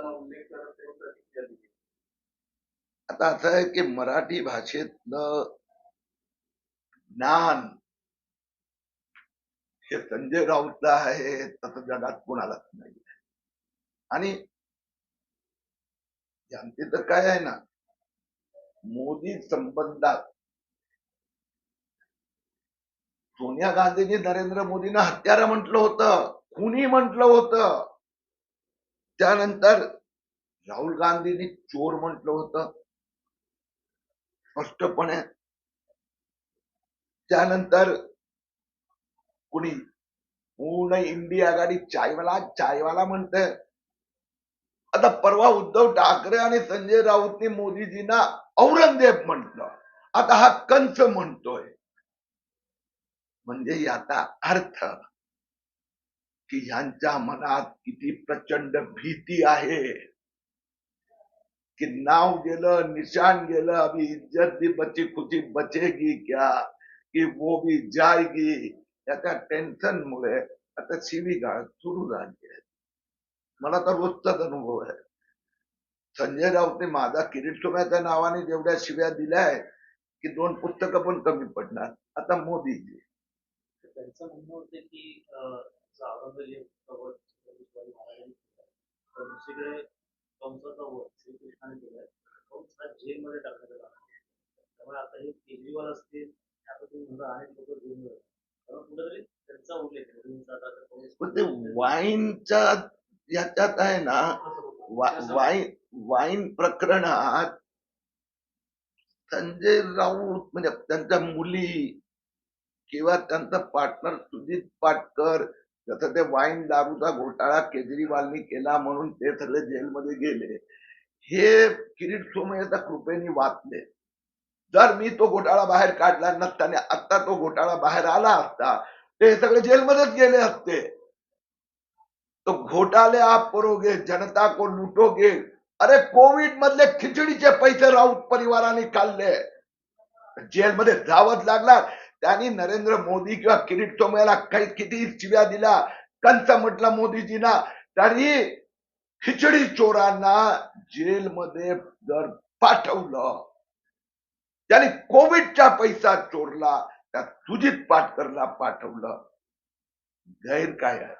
असताना उल्लेख करत त्यांनी प्रतिक्रिया दिली. आता असं आहे की मराठी भाषेतलं ज्ञान हे संजय राऊतला आहे तसं जगात कोणालाच नाही. आणि यांचे तर काय आहे ना मोदी संबंधात सोनिया गांधींनी नरेंद्र मोदींना हत्यारा म्हटलं होतं खुनी म्हटलं होतं. त्यानंतर राहुल गांधींनी चोर म्हटलं होतं. स्पष्टपणे. त्यानंतर कुणी? पूर्ण इंडिया आघाडी चायवाला चायवाला म्हणते आता परवा उद्धव ठाकरे आणि संजय राऊतनी मोदीजींना औरंगजेब म्हटलं. आता हा कंस म्हणतोय. म्हणजे याचा अर्थ की ह्यांच्या मनात किती प्रचंड भीती आहे. कि नाव गेलं निशान गेलं अभी इज्जत भी बची खुची बचेगी क्या? कि वो भी जाएगी. याच्या टेन्शन मुळे आता शिवीगाळ सुरू झाली आहे. मला तर रोजचाच अनुभव आहे. संजय राऊतने माझा किरीट सोम्याच्या नावाने जेवढ्या शिव्या दिल्या आहे की दोन पुस्तकं पण कमी पडणार. आता मोदीजी. त्यांचं म्हणणं होतं की दुसरीकडे कंसाचा वध श्रीकृष्णाने केलाय कंस हा जेलमध्ये टाकण्यात आला त्यामुळे आता हे केजरीवाल असतील आता तुम्ही म्हणता अनेक लोक जेलमध्ये कुठेतरी त्यांचा उल्लेख पण ते वाईनच्या याच्यात आहे ना वाईन वाईन प्रकरणात संजय राऊत म्हणजे त्यांच्या मुली किंवा त्यांचा पार्टनर सुजित पाटकर तसं ते वाईन दारूचा घोटाळा केजरीवालनी केला म्हणून ते सगळे जेलमध्ये गेले. हे किरीट सोमय्याच्या कृपेने वाचले. जर मी तो घोटाळा बाहेर काढला नसताना आता तो घोटाळा बाहेर आला असता ते सगळे जेलमध्येच गेले असते. तो घोटाले आप करोगे जनता को लुटोगे. अरे कोविड मधले खिचडीचे पैसे राऊत परिवाराने काढले. जेलमध्ये जावंच लागणार त्यांनी नरेंद्र मोदी किंवा किरीट सोमय्याला काही किती शिव्या दिल्या? कंच म्हटला मोदीजींना त्यांनी खिचडी चोरांना जेलमध्ये जर पाठवलं त्यांनी कोविडचा पैसा चोरला त्या सुजित पाटकरला पाठवलं. गैर काय आहे